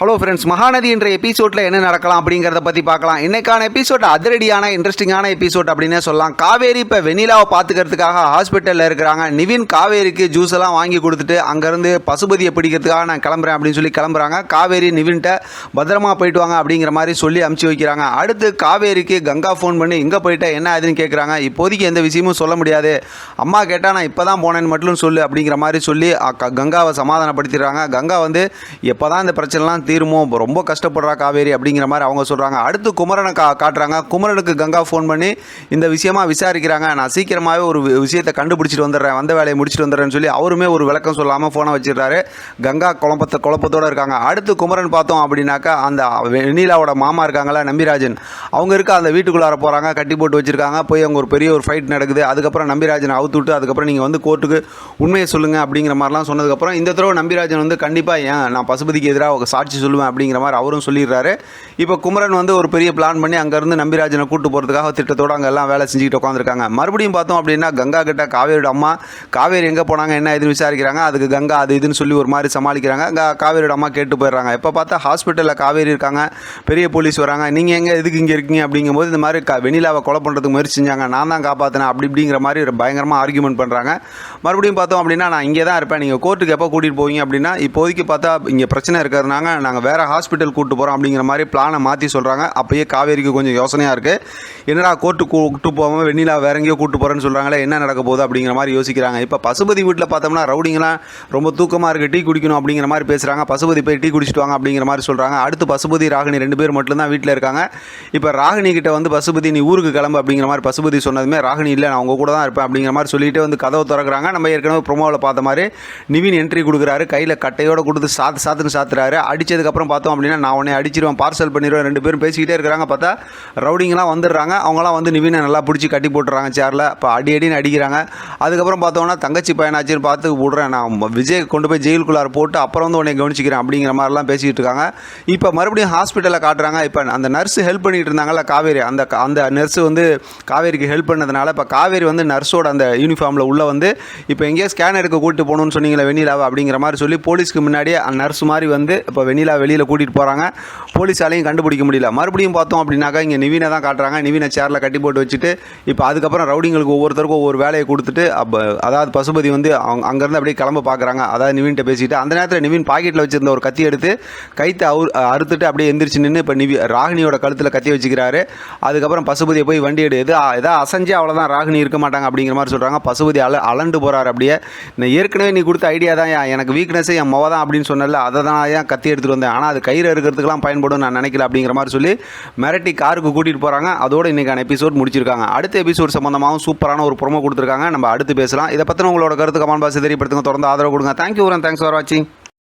Hello friends Mahanadi என்ற எபிசோடில் என்ன நடக்கலாம் அப்படிங்கிறத பற்றி பார்க்கலாம். இன்னைக்கான எபிசோட் அதிரடியான இன்ட்ரெஸ்டிங்கான எபிசோட் அப்படின்னே சொல்லலாம். காவேரி இப்போ வெனிலாவை பார்த்துக்கிறதுக்காக ஹாஸ்பிட்டலில் இருக்கிறாங்க. நிவின் காவேரிக்கு ஜூஸ் எல்லாம் வாங்கி கொடுத்துட்டு அங்கேருந்து பசுபதியை பிடிக்கிறதுக்காக நான் கிளம்புறேன் அப்படின்னு சொல்லி கிளம்புறாங்க. காவேரி நிவின்கிட்ட பத்திரமா போயிட்டு வாங்க அப்படிங்கிற மாதிரி சொல்லி அமுச்சு வைக்கிறாங்க. அடுத்து காவேரிக்கு கங்கா ஃபோன் பண்ணி இங்கே போயிட்டா என்ன ஆகுதுன்னு கேட்குறாங்க இப்போதைக்கு எந்த விஷயமும் சொல்ல முடியாது. அம்மா கேட்டால் நான் இப்போ தான் போனேன்னு மட்டும் சொல்லு அப்படிங்கிற மாதிரி சொல்லி அக்கா கங்காவை சமாதானப்படுத்திடுறாங்க. கங்கா வந்து எப்போ தான் இந்த பிரச்சனைலாம் தீருமோ? ரொம்ப கஷ்டப்படுறா காவேரி அப்படிங்கிற மாதிரி அவங்க சொல்கிறாங்க அடுத்து குமரனை கா காட்டுறாங்க. குமரனுக்கு கங்கா ஃபோன் பண்ணி இந்த விஷயமா விசாரிக்கிறாங்க. நான் சீக்கிரமாகவே ஒரு விஷயத்தை கண்டுபிடிச்சிட்டு வந்துடுறேன். வந்த வேலையை முடிச்சுட்டு வந்துடுறேன்னு சொல்லி அவருமே ஒரு விளக்கம் சொல்லாமல் ஃபோனை வச்சிடுறாரு. கங்கா குழப்பத்தை குழப்பத்தோடு இருக்காங்க. அடுத்து குமரன் பார்த்தோம் அப்படின்னாக்கா அந்த வெண்ணிலாவோட மாமா இருக்காங்களா நம்பிராஜன். அவங்க இருக்க அந்த வீட்டுக்குள்ளார போகிறாங்க கட்டி போட்டு வச்சிருக்காங்க. போய் அவங்க ஒரு பெரிய ஒரு ஃபைட் நடக்குது. அதுக்கப்புறம் நம்பிராஜன் அவுத்து விட்டு அதுக்கப்புறம் நீங்கள் வந்து கோர்ட்டுக்கு உண்மையை சொல்லுங்கள் அப்படிங்கிற மாதிரிலாம் சொன்னதுக்கப்புறம் இந்த தடவை நம்பிராஜன் வந்து கண்டிப்பாக ஏன் நான் பசுபதிக்கு எதிராக சாட்சி சொல்லுவேன் அப்படிங்கிற மாதிரி அவரும் சொல்லிடுறாரு. இப்போ குமரன் வந்து ஒரு பெரிய பிளான் பண்ணி அங்கேருந்து நம்பிராஜனை கூட்டு போகிறதுக்காக திட்டத்தோடு அங்கே எல்லாம் வேலை செஞ்சுக்கிட்டு உட்காந்துருக்காங்க மறுபடியும் பார்த்தோம் அப்படின்னா கங்கா கிட்ட காவேரியோட அம்மா காவேரி எங்கே போனாங்க என்ன இதுன்னு விசாரிக்கிறாங்க. அதுக்கு கங்கா அது இதுன்னு சொல்லி ஒரு மாதிரி சமாளிக்கிறாங்க. காவேரியோட அம்மா கேட்டு போயிடுறாங்க. எப்போ பார்த்தா ஹாஸ்பிட்டலில் காவேரி இருக்காங்க பெரிய போலீஸ் வராங்க. நீங்கள் எங்கே எதுக்கு இங்கே இருக்கீங்க அப்படிங்கும்போது இந்த மாதிரி க வெண்ணிலாவை கொலை பண்ணுறதுக்கு முயற்சி செஞ்சாங்க. நான் தான் காப்பாற்றினேன் அப்படி இப்படிங்கிற மாதிரி ஒரு பயங்கரமாக ஆர்கியூமெண்ட் பண்ணுறாங்க மறுபடியும் பார்த்தோம் அப்படின்னா நான் இங்கே தான் இருப்பேன் நீங்கள் கோர்ட்டுக்கு எப்போ கூட்டிகிட்டு போவீங்க அப்படின்னா இப்போதைக்கு பார்த்தா இங்கே பிரச்சனை இருக்கிறதுனாங்க. நாங்கள் வேறு ஹாஸ்பிட்டல் கூட்டு போகிறோம் அப்படிங்கிற மாதிரி பிளானை மாற்றி சொல்கிறாங்க அப்போயே காவேரிக்கு கொஞ்சம் யோசனையாக இருக்குது என்னடா கோர்ட்டு கூட்டு போகாமல் வெண்ணிலா வேற எங்கேயோ கூட்டு போகிறேன்னு சொல்கிறாங்களே என்ன நடக்க போகுது அப்படிங்கிற மாதிரி யோசிக்கிறாங்க. இப்போ பசுபதி வீட்டில் பார்த்தோம்னா ரவுடிங்கெல்லாம் ரொம்ப தூக்கமாக இருக்குது டீ குடிக்கணும் அப்படிங்கிற மாதிரி பேசுகிறாங்க பசுபதி போய் டீ குடிச்சிட்டு வாங்க அப்படிங்கிற மாதிரி சொல்கிறாங்க அடுத்து பசுபதி ராகினி ரெண்டு பேர் மட்டும்தான் வீட்டில் இருக்காங்க. இப்போ ராகினி கிட்ட வந்து பசுபதி நீ ஊருக்கு கிளம்பு அப்படிங்கிற மாதிரி பசுபதி சொன்னதுமே ராகினி இல்லை நான் உங்க கூட தான் இருப்பேன் அப்படிங்கிற மாதிரி சொல்லிட்டு வந்து கதவை திறக்கிறாங்க. நம்ம ஏற்கனவே ப்ரொமோவில் பார்த்த மாதிரி நிவின் என்ட்ரி கொடுக்குறாரு. கையில் கட்டையோடு கொடுத்து சாத்து சாத்துன்னு சாத்துறாரு. அடித்ததுக்கப்புறம் பார்த்தோம் அப்படின்னா நான் உன்னை அடிச்சிருவேன் பார்சல் பண்ணிடுவேன் ரெண்டு பேரும் பேசிக்கிட்டே இருக்கிறாங்க. பார்த்தா ரவுடிங்லாம் வந்துடுறாங்க. அவங்களாம் வந்து நிவினை நல்லா பிடிச்சி கட்டி போட்டுறாங்க சேரில் இப்போ அடி அடின்னு அடிக்கிறாங்க. அதுக்கப்புறம் பார்த்தோம்னா தங்கச்சி பையனாச்சுன்னு பார்த்து விடுறேன். நான் விஜய் கொண்டு போய் ஜெயிலுக்குள்ளார போட்டு அப்புறம் வந்து உன்னை கவனிச்சிக்கிறேன் அப்படிங்கிற மாதிரிலாம் பேசிக்கிட்டு இருக்காங்க. இப்போ மறுபடியும் ஹாஸ்பிட்டலில் காட்டுறாங்க. இப்போ அந்த நர்ஸ் ஹெல்ப் பண்ணிகிட்டு இருந்தாங்கல்ல காவேரி. அந்த அந்த நர்ஸ் வந்து காவேரிக்கு ஹெல்ப் பண்ணதுனால இப்போ காவேரி வந்து நர்ஸோட அந்த யூனிஃபார்மில் உள்ளே வந்து இப்போ எங்கேயோ ஸ்கேனருக்கு கூப்பிட்டு போகணும்னு சொன்னீங்களே வெண்ணிலாவை அப்படிங்கிற மாதிரி சொல்லி போலீஸ்க்கு முன்னாடியே நர்ஸ் மாதிரி வந்து இப்போ வெண்ணிலா வெளியில் கூட்டிகிட்டு போகிறாங்க போலீஸாலையும் கண்டுபிடிக்க முடியல. மறுபடியும் பார்த்தோம் அப்படின்னாக்கா இங்கே நிவீனை தான் காட்டுறாங்க. நிவீனை சேரில் கட்டி போட்டு வச்சுட்டு இப்போ அதுக்கப்புறம் ரவுடிங்களுக்கு ஒவ்வொருத்தருக்கும் ஒவ்வொரு வேலையை கொடுத்துட்டு அப்போ அதாவது பசுபதி வந்து அவங்க அங்கேருந்து அப்படியே கிளம்ப பார்க்குறாங்க அதாவது நிவீன்கிட்ட பேசிட்டு அந்த நேரத்தில் நிவீன் பாக்கெட்டில் வச்சுருந்த ஒரு கத்தி எடுத்து கைத்தை அவு அறுத்துட்டு அப்படியே எந்திரிச்சு நின்று இப்போ நிவி ராகினியோட கழுத்தில் கத்தி வச்சுக்கிறாரு. அதுக்கப்புறம் பசுபதியை போய் வண்டி எடு எது எதாவது அசஞ்சு அவ்வளோதான் ராகினி இருக்க மாட்டாங்க அப்படிங்கிற மாதிரி சொல்கிறாங்க பசுபதி அல அலண்டு போகிறாரு அப்படியே. நான் ஏற்கனவே நீ கொடுத்த ஐடியா தான் ஏன் எனக்கு வீக்னஸ் என் மொவ தான் அப்படின்னு சொன்னல அதை தான் ஏன் கத்தி எடுத்துகிட்டு வந்தேன் ஆனால் அது கயிறு இருக்கிறதுக்கெல்லாம் பயன்படும் நான் நினைக்கல அப்படிங்கிற மாதிரி சொல்லி மிரட்டி காருக்கு கூட்டிகிட்டு போகிறாங்க அதோட இன்னைக்கான எபிசோட் முடிச்சிருக்காங்க. அடுத்த எபிசோட் சம்மந்தமாகவும் சூப்பரான ஒரு ப்ரொமோ கொடுத்துருக்காங்க. நம்ம அடுத்து பேசலாம். இதை பற்றின உங்களோட கருத்து கமெண்ட் பாக்ஸ் தெரியப்படுத்துங்க. தொடர்ந்து ஆதரவு கொடுங்க. தேங்க்யூ தேங்க்ஸ் ஃபார் வாட்சிங்